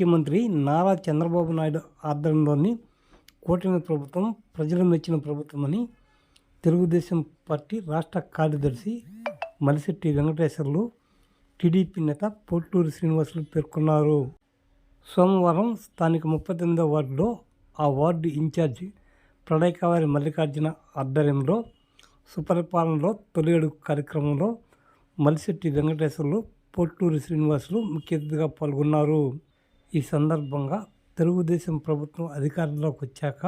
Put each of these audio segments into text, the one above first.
ముఖ్యమంత్రి నారా చంద్రబాబు నాయుడు ఆధ్వర్యంలోని కూటమి ప్రభుత్వం ప్రజలు మెచ్చిన ప్రభుత్వమని తెలుగుదేశం పార్టీ రాష్ట్ర కార్యదర్శి మలిశెట్టి వెంకటేశ్వర్లు టీడీపీ నేత పొట్టూరు శ్రీనివాసులు పేర్కొన్నారు. సోమవారం స్థానిక ముప్పై తొమ్మిదో వార్డులో ఆ వార్డు ఇన్ఛార్జి ప్రళయకావారి మల్లికార్జున ఆధ్వర్యంలో సుపరిపాలనలో తొలి అడుగు కార్యక్రమంలో మలిశెట్టి వెంకటేశ్వర్లు పొట్టూరు శ్రీనివాసులు ముఖ్య అతిథిగా పాల్గొన్నారు. ఈ సందర్భంగా తెలుగుదేశం ప్రభుత్వం అధికారంలోకి వచ్చాక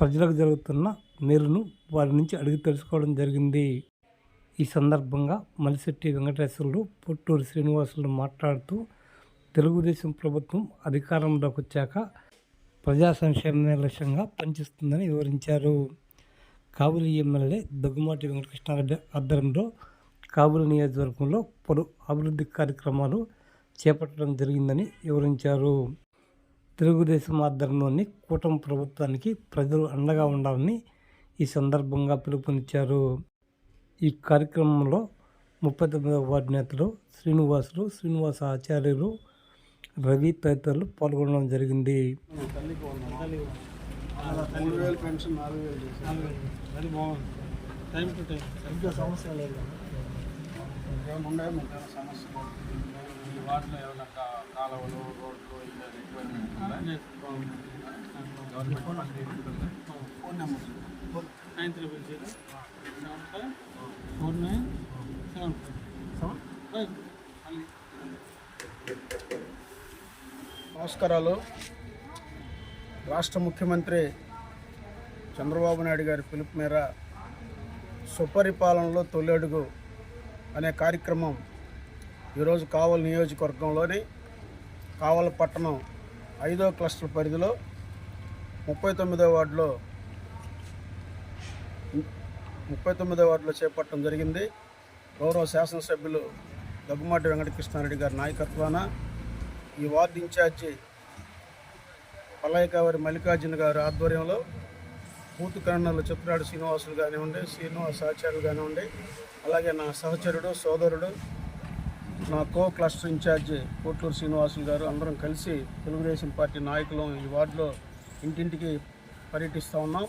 ప్రజలకు జరుగుతున్న మేలును వారి నుంచి అడిగి తెలుసుకోవడం జరిగింది. ఈ సందర్భంగా మలిశెట్టి వెంకటేశ్వరుడు పొట్టూరు శ్రీనివాసులు మాట్లాడుతూ తెలుగుదేశం ప్రభుత్వం అధికారంలోకి వచ్చాక ప్రజా సంక్షేమమే లక్ష్యంగా పనిచేస్తుందని వివరించారు. కాబూలి ఎమ్మెల్యే దగ్గుమాటి వెంకటకృష్ణారెడ్డి ఆధ్వర్యంలో కాబూలు నియోజకవర్గంలో పలు అభివృద్ధి కార్యక్రమాలు చేపట్టడం జరిగిందని వివరించారు. తెలుగుదేశం ఆధ్వర్యంలోని కూటమి ప్రభుత్వానికి ప్రజలు అండగా ఉండాలని ఈ సందర్భంగా పిలుపునిచ్చారు. ఈ కార్యక్రమంలో ముప్పై తొమ్మిదవ వార్డు నేతలు శ్రీనివాసులు శ్రీనివాస ఆచార్యులు రవి తదితరులు పాల్గొనడం జరిగింది. Time to time. సమస్య లేదు. ఉన్నాయో మీకు ఏమైనా సమస్యలు ఈ వాటిలో ఏమైనా కా- కాలువలు రోడ్లు ఇలా రిక్వైర్మెంట్ ఉందా? గవర్నమెంట్ ఫండ్ తీసుకుంటుందా? ఫోన్ నెంబర్ చెప్పు. Nine triple zero seven five four nine seven five five మళ్ళీ నమస్కారాలు రాష్ట్ర ముఖ్యమంత్రి చంద్రబాబు నాయుడు గారి పిలుపు మేర సుపరిపాలనలో తొలి అడుగు అనే కార్యక్రమం ఈరోజు కావల్ నియోజకవర్గంలోని కావల పట్టణం ఐదో క్లస్టర్ పరిధిలో ముప్పై తొమ్మిదో వార్డులో ముప్పై తొమ్మిదో వార్డులో చేపట్టడం జరిగింది. గౌరవ శాసనసభ్యులు దగ్గుమాటి వెంకటకృష్ణారెడ్డి గారి నాయకత్వాన ఈ వార్డు ఇన్ఛార్జి పల్లయ్యకావారి మల్లికార్జున గారి ఆధ్వర్యంలో పూర్తి కరణాలు చిత్రాడు శ్రీనివాసులు కానివ్వండి శ్రీనివాస ఆచార్యులు కానివ్వండి అలాగే నా సహచరుడు సోదరుడు నా co cluster in charge Kotluru Srinivasulu గారు అందరం కలిసి తెలుగుదేశం పార్టీ నాయకులు ఈ వార్డులో ఇంటింటికి పర్యటిస్తూ ఉన్నాం.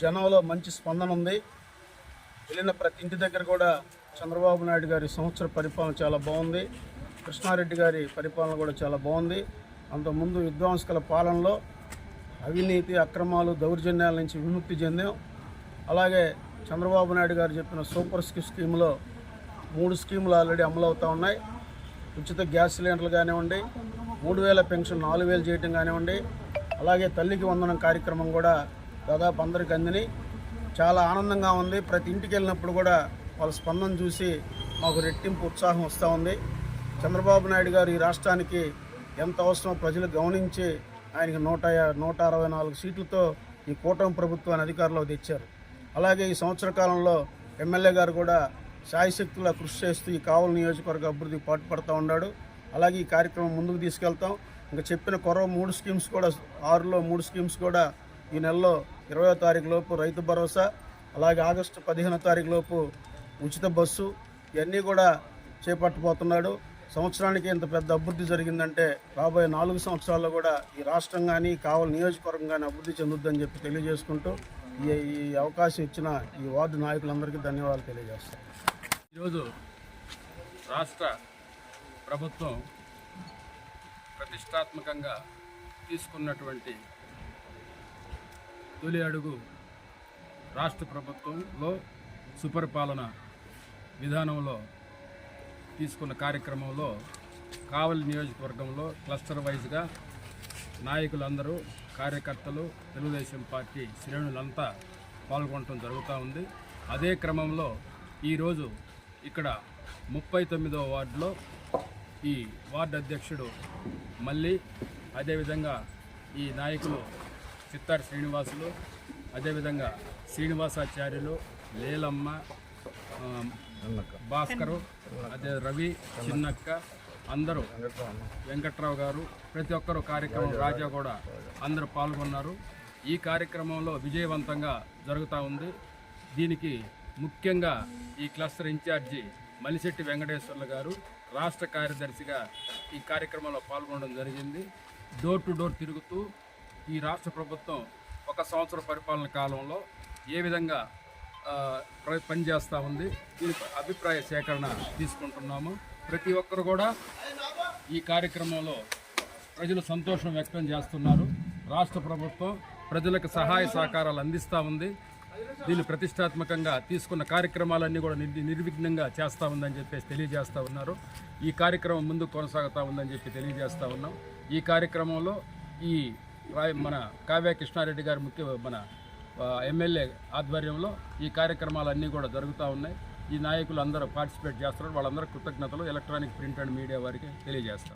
జనంలో మంచి స్పందన ఉంది. వెళ్ళిన ప్రతి ఇంటి దగ్గర కూడా చంద్రబాబు నాయుడు గారి సంవత్సర పరిపాలన చాలా బాగుంది. కృష్ణారెడ్డి గారి పరిపాలన కూడా చాలా బాగుంది. అంతకుముందు విధ్వంసకల పాలనలో అవినీతి అక్రమాలు దౌర్జన్యాల నుంచి విముక్తి చెందాం. అలాగే చంద్రబాబు నాయుడు గారు చెప్పిన సూపర్ స్కి స్కీమ్లో మూడు స్కీములు ఆల్రెడీ అమలు అవుతూ ఉన్నాయి. ఉచిత గ్యాస్ సిలిండర్లు కానివ్వండి మూడు వేల పెన్షన్ నాలుగు వేలు చేయటం కానివ్వండి అలాగే తల్లికి వందనం కార్యక్రమం కూడా దాదాపు అందరికి అందిని. చాలా ఆనందంగా ఉంది. ప్రతి ఇంటికి వెళ్ళినప్పుడు కూడా వాళ్ళ స్పందన చూసి మాకు రెట్టింపు ఉత్సాహం వస్తూ ఉంది. చంద్రబాబు నాయుడు గారు ఈ రాష్ట్రానికి ఎంత అవసరమో ప్రజలు గమనించి ఆయనకి నూట నూట అరవై నాలుగు సీట్లతో ఈ కూటమి ప్రభుత్వాన్ని అధికారంలో తెచ్చారు. అలాగే ఈ సంవత్సర కాలంలో ఎమ్మెల్యే గారు కూడా శాయశక్తులా కృషి చేస్తూ ఈ కావలి నియోజకవర్గ అభివృద్ధికి పాటుపడుతూ ఉన్నాడు. అలాగే ఈ కార్యక్రమం ముందుకు తీసుకెళ్తాం. ఇంకా చెప్పిన కొరవ మూడు స్కీమ్స్ కూడా ఆరులో మూడు స్కీమ్స్ కూడా ఈ నెలలో ఇరవయో తారీఖు లోపు రైతు భరోసా అలాగే ఆగస్టు పదిహేనో తారీఖు లోపు ఉచిత బస్సు ఇవన్నీ కూడా చేపట్టబోతున్నాడు. సంవత్సరానికి ఇంత పెద్ద అభివృద్ధి జరిగిందంటే రాబోయే నాలుగు సంవత్సరాల్లో కూడా ఈ రాష్ట్రం కానీ కావలి నియోజకవర్గం కానీ అభివృద్ధి చెందుద్దని చెప్పి తెలియజేసుకుంటూ ఈ ఈ అవకాశం ఇచ్చిన ఈ వార్డు నాయకులందరికీ ధన్యవాదాలు తెలియజేస్తాను ఈరోజు రాష్ట్ర ప్రభుత్వం ప్రతిష్టాత్మకంగా తీసుకున్నటువంటి తొలి అడుగు రాష్ట్ర ప్రభుత్వంలో సుపరిపాలన విధానంలో తీసుకున్న కార్యక్రమంలో కావలి నియోజకవర్గంలో క్లస్టర్ వైజ్గా నాయకులందరూ కార్యకర్తలు తెలుగుదేశం పార్టీ శ్రేణులంతా పాల్గొనడం జరుగుతూ ఉంది. అదే క్రమంలో ఈరోజు ఇక్కడ ముప్పై తొమ్మిదవ వార్డులో ఈ వార్డు అధ్యక్షుడు మళ్ళీ అదేవిధంగా ఈ నాయకులు చిత్తారి శ్రీనివాసులు అదేవిధంగా శ్రీనివాసాచార్యులు లేలమ్మ భాస్కరు అదే రవి చిన్నక్క అందరూ వెంకట్రావు గారు ప్రతి ఒక్కరు కార్యక్రమం రాజా కూడా అందరూ పాల్గొన్నారు. ఈ కార్యక్రమంలో విజయవంతంగా జరుగుతూ ఉంది. దీనికి ముఖ్యంగా ఈ క్లస్టర్ ఇన్ఛార్జి మలిశెట్టి వెంకటేశ్వర్లు గారు రాష్ట్ర కార్యదర్శిగా ఈ కార్యక్రమంలో పాల్గొనడం జరిగింది. డోర్ టు డోర్ తిరుగుతూ ఈ రాష్ట్ర ప్రభుత్వం ఒక సంవత్సర పరిపాలన కాలంలో ఏ విధంగా ప్ర- పనిచేస్తూ ఉంది దీని అభిప్రాయ సేకరణ తీసుకుంటున్నాము. ప్రతి ఒక్కరు కూడా ఈ కార్యక్రమంలో ప్రజలు సంతోషం వ్యక్తం చేస్తున్నారు. రాష్ట్ర ప్రభుత్వం ప్రజలకు సహాయ సహకారాలు అందిస్తూ ఉంది. దీన్ని ప్రతిష్టాత్మకంగా తీసుకున్న కార్యక్రమాలన్నీ కూడా నిర్వి నిర్విఘ్నంగా చేస్తూ ఉందని చెప్పేసి తెలియజేస్తూ ఉన్నారు. ఈ కార్యక్రమం ముందుకు కొనసాగుతూ ఉందని చెప్పి తెలియజేస్తూ ఉన్నాం. ఈ కార్యక్రమంలో ఈ మన కావ్య కృష్ణారెడ్డి గారి ముఖ్య మన ఎమ్మెల్యే ఆధ్వర్యంలో ఈ కార్యక్రమాలన్నీ కూడా జరుగుతూ ఉన్నాయి. ఈ నాయకులు అందరూ పార్టిసిపేట్ చేస్తారు వాళ్ళందరూ కృతజ్ఞతలు. ఎలక్ట్రానిక్ ప్రింట్ అండ్ మీడియా వారికి తెలియజేస్తారు.